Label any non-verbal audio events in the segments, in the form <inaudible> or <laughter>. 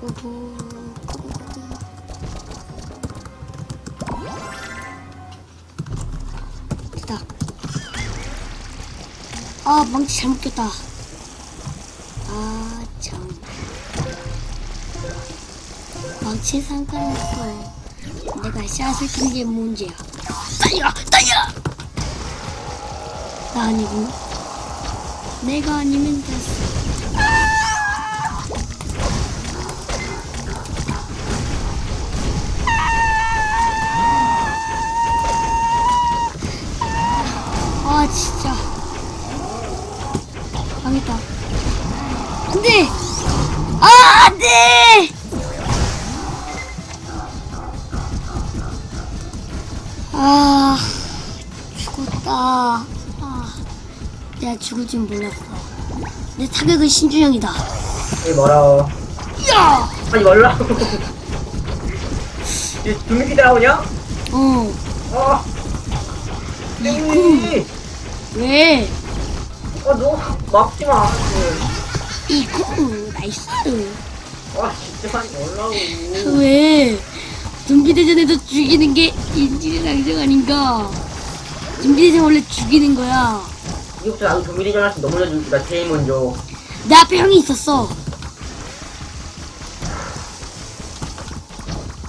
꾸구구 꾸구구 됐다. 아 망치 잘못 꼈다. 아참. 망치에 상관없어. 내가 샷을 낀게 문제야. 달려 달려! 나 아니고. 내가 아니면 됐어. 망했다 안 돼 아 안 돼 아 죽었다 아 내가 죽을 줄 몰랐어 내 타격은 신준영이다 이 뭐라고? 야! 아니 말라고. 이 두미기 나오냐? 어 어. 땡이. 왜? 아, 너 막지 마. 이쿠 나이스 아, 진짜 하지 말라고. 왜? 좀비대전에서 죽이는 게 인질의 낭정 아닌가? 좀비대전 원래 죽이는 거야. 이제부터 나도 좀비리 전화씩 넘어져줄게. 나 제일 먼저. 내 앞에 형이 있었어.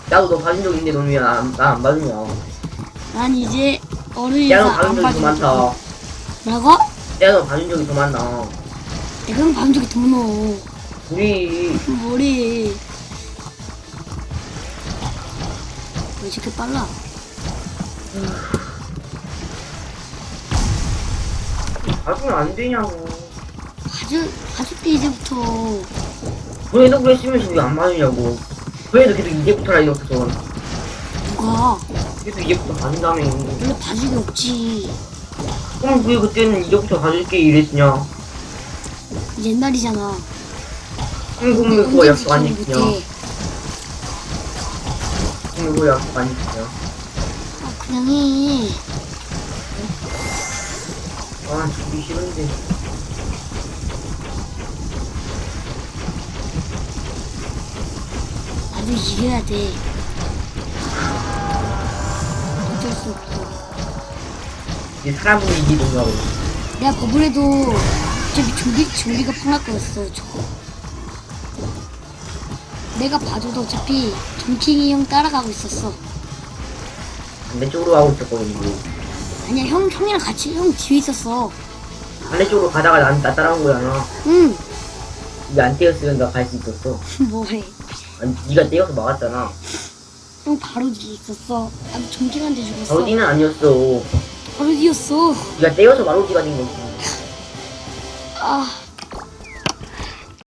나도 너 봐준 적 있는데 너는 왜나안 봐주냐? 난 이제 어른이서 내가 너안 봐준 봐주는 많다. 거야. 뭐라고? 내가 너 봐준 적이 더 많나? 내가 형 봐준 적이 더 많어. 우리 뭐래? 왜 이렇게 빨라? 봐주면 안 되냐고. 봐주, 봐줄게 이제부터. 너희도 그랬으면서 왜안 봐주냐고. 너희도 계속 이제부터라 이렇게서. 누가? 계속 이제부터 봐준다며. 원래 봐주기 없지. 그럼 왜 그때는 이제부터 봐줄게 이랬냐? 옛날이잖아. 그럼 왜 그거 약속 안 지키냐? 못해. 왜 그거 약속 안 지키냐? 아, 그냥 해. 아, 죽기 싫은데. 나도 이겨야 돼. 어쩔 수 없어. 이제 사람을 이기던가. 고 내가 버블에도 어차피 좀비, 좀비가 폭날 거였어, 저거. 내가 봐줘도 어차피 동킹이 형 따라가고 있었어. 반대쪽으로 가고 있었거든, 이거. 아니야, 형, 형이랑 같이 형 뒤에 있었어. 반대쪽으로 가다가 난, 나 따라온 거잖아. 응, 이게 안 떼었으면 나 갈 수 있었어. <laughs> 뭐해. 아니, 네가 떼어서 막았잖아. 형 바로 뒤에 있었어. 나도 동킹한테 죽었어. 바로디는 아니었어. 바로 뒤였어. 네가 떼어서 바로디가 된 거지. 아,